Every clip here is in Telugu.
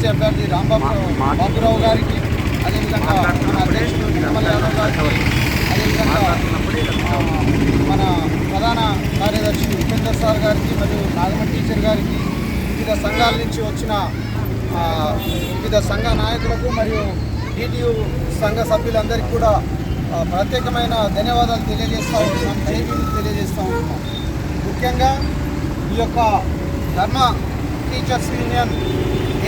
ఎమ్మెల్సీ అభ్యర్థి రాంబాబు బాబురావు గారికి అదేవిధంగా మన అధ్యక్షుడు నిర్మల్ యాదవ్ గారికి అదేవిధంగా మన ప్రధాన కార్యదర్శి ఉపేందర్ సార్ గారికి మరియు నాగమణి టీచర్ గారికి వివిధ సంఘాల నుంచి వచ్చిన వివిధ సంఘ నాయకులకు మరియు డిటియు సంఘ సభ్యులందరికీ కూడా ప్రత్యేకమైన ధన్యవాదాలు తెలియజేస్తూ ఉంటున్నాం. జైబీలు తెలియజేస్తూ ఉంటున్నాం. ముఖ్యంగా ఈ యొక్క ధర్మ టీచర్స్ యూనియన్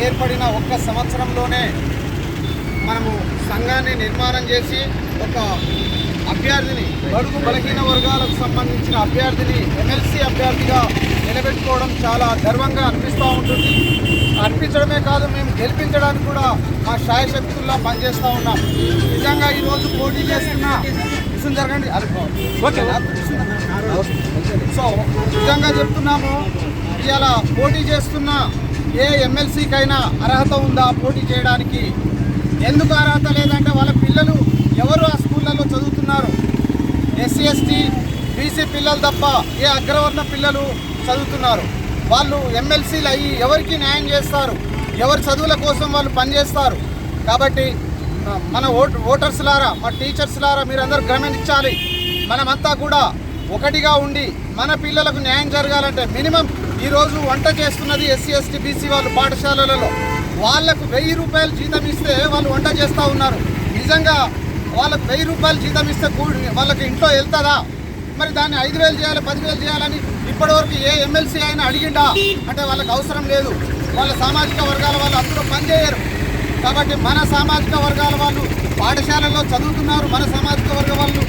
ఏర్పడిన ఒక్క సంవత్సరంలోనే మనము సంఘాన్ని నిర్మాణం చేసి ఒక అభ్యర్థిని బడుగు బలహీన వర్గాలకు సంబంధించిన అభ్యర్థిని ఎమ్మెల్సీ అభ్యర్థిగా నిలబెట్టుకోవడం చాలా గర్వంగా అనిపిస్తూ ఉంటుంది. అనిపించడమే కాదు మేము గెలిపించడానికి కూడా మా శాయశక్తుల్లా పనిచేస్తూ ఉన్నాం. నిజంగా ఈరోజు పోటీ చేస్తున్న విషయం జరగండి సో నిజంగా చెప్తున్నాము ఇవాళ పోటీ చేస్తున్న ఏ ఎమ్మెల్సీకైనా అర్హత ఉందా పోటీ చేయడానికి? ఎందుకు అర్హత లేదంటే వాళ్ళ పిల్లలు ఎవరు ఆ స్కూళ్ళల్లో చదువుతున్నారు? ఎస్సీ ఎస్టీ బీసీ పిల్లలు తప్ప ఏ అగ్రవర్ణ పిల్లలు చదువుతున్నారు? వాళ్ళు ఎమ్మెల్సీలు అయ్యి ఎవరికి న్యాయం చేస్తారు? ఎవరి చదువుల కోసం వాళ్ళు పనిచేస్తారు? కాబట్టి మన ఓట్ ఓటర్స్ లారా మా టీచర్స్ లారా మీరందరూ గమనించాలి. మనమంతా కూడా ఒకటిగా ఉండి మన పిల్లలకు న్యాయం జరగాలంటే మినిమం ఈరోజు వంట చేస్తున్నది ఎస్సీ ఎస్టీ బీసీ వాళ్ళు పాఠశాలలలో. వాళ్ళకు వెయ్యి రూపాయలు జీతం ఇస్తే వాళ్ళు వంట చేస్తూ ఉన్నారు. నిజంగా వాళ్ళకు వెయ్యి రూపాయలు జీతం ఇస్తే వాళ్ళకి ఇంట్లో వెళ్తుందా మరి దాన్ని ఐదు వేలు చేయాలి పదివేలు చేయాలని ఇప్పటివరకు ఏ ఎమ్మెల్సీ అయినా అడిగిండా? అంటే వాళ్ళకి అవసరం లేదు. వాళ్ళ సామాజిక వర్గాల వాళ్ళు అందరూ పనిచేయరు కాబట్టి మన సామాజిక వర్గాల వాళ్ళు పాఠశాలలో చదువుతున్నారు. మన సామాజిక వర్గ వాళ్ళు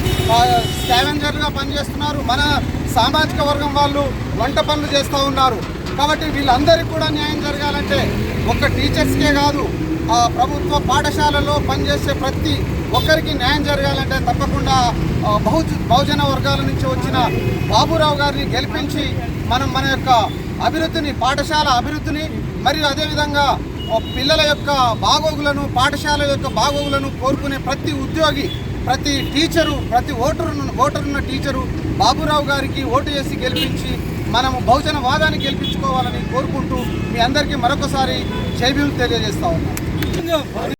స్కావెంజర్గా పనిచేస్తున్నారు. మన సామాజిక వర్గం వాళ్ళు వంట పనులు చేస్తూ ఉన్నారు. కాబట్టి వీళ్ళందరికీ కూడా న్యాయం జరగాలంటే ఒక్క టీచర్స్కే కాదు ఆ ప్రభుత్వ పాఠశాలలో పనిచేసే ప్రతి ఒక్కరికి న్యాయం జరగాలంటే తప్పకుండా బహు బహుజన వర్గాల నుంచి వచ్చిన బాబురావు గారిని గెలిపించి మనం మన యొక్క అభివృద్ధిని పాఠశాల అభివృద్ధిని మరియు అదేవిధంగా పిల్లల యొక్క బాగోగులను పాఠశాల యొక్క బాగోగులను కోరుకునే ప్రతి ఉద్యోగి ప్రతి టీచరు ప్రతి ఓటరు ఓటరున్న టీచరు బాబురావు గారికి ఓటు చేసి గెలిపించి మనము బహుజన వాదాన్ని గెలిపించుకోవాలని కోరుకుంటూ మీ అందరికీ మరొకసారి జైబీలు తెలియజేస్తా ఉన్నాం.